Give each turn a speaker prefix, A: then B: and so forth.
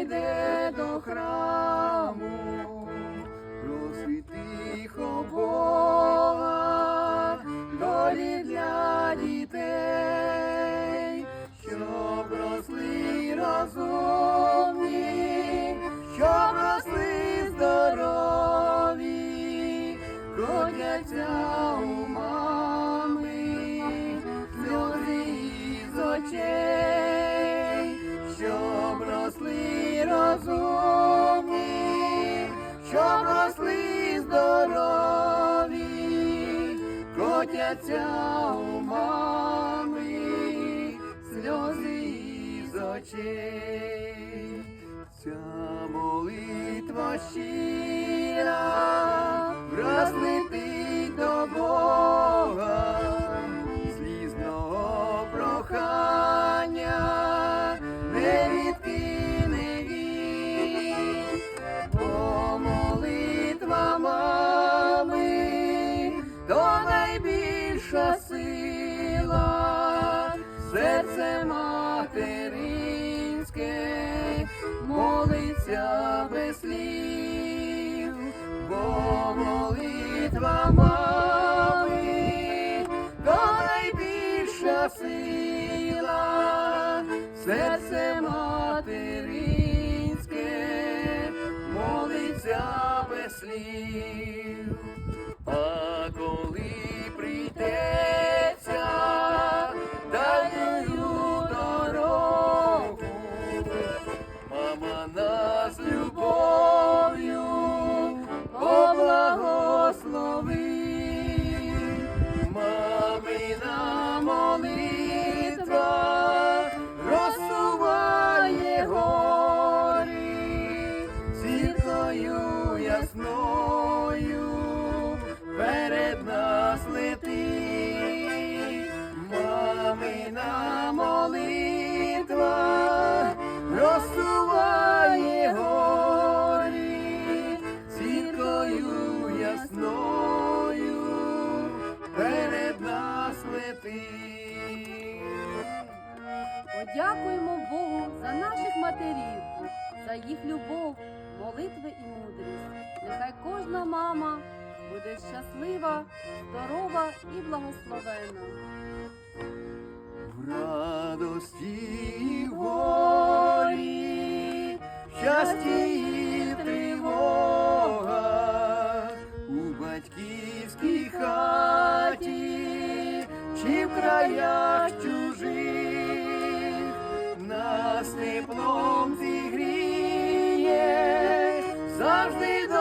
A: Йде до храму, просить тихо Бога, долі для дітей, щоб росли розумні, щоб росли здорові, родяться у мами, сльози із очей, щоб росли розумні, щоб котяться у мами, сльози із очей. Ця молитва щира, враз летить до Бога, слізного прохання, не відкине він, бо молитва мами, то найбільша сила, серце материнське молиться без слів, бо молитва мами, то найбільша сила, серце материнське молиться без слів. Нас любов'ю поблагослови. Мамина молитва розсуває гори, зіркою ясною перед нас
B: матерів, за їх любов, молитви і мудрість. Нехай кожна мама буде щаслива, здорова і благословена.
A: В радості і горі, щасті і тривога у батьківській хаті чи в краях чужих. Нас тепло завжди до.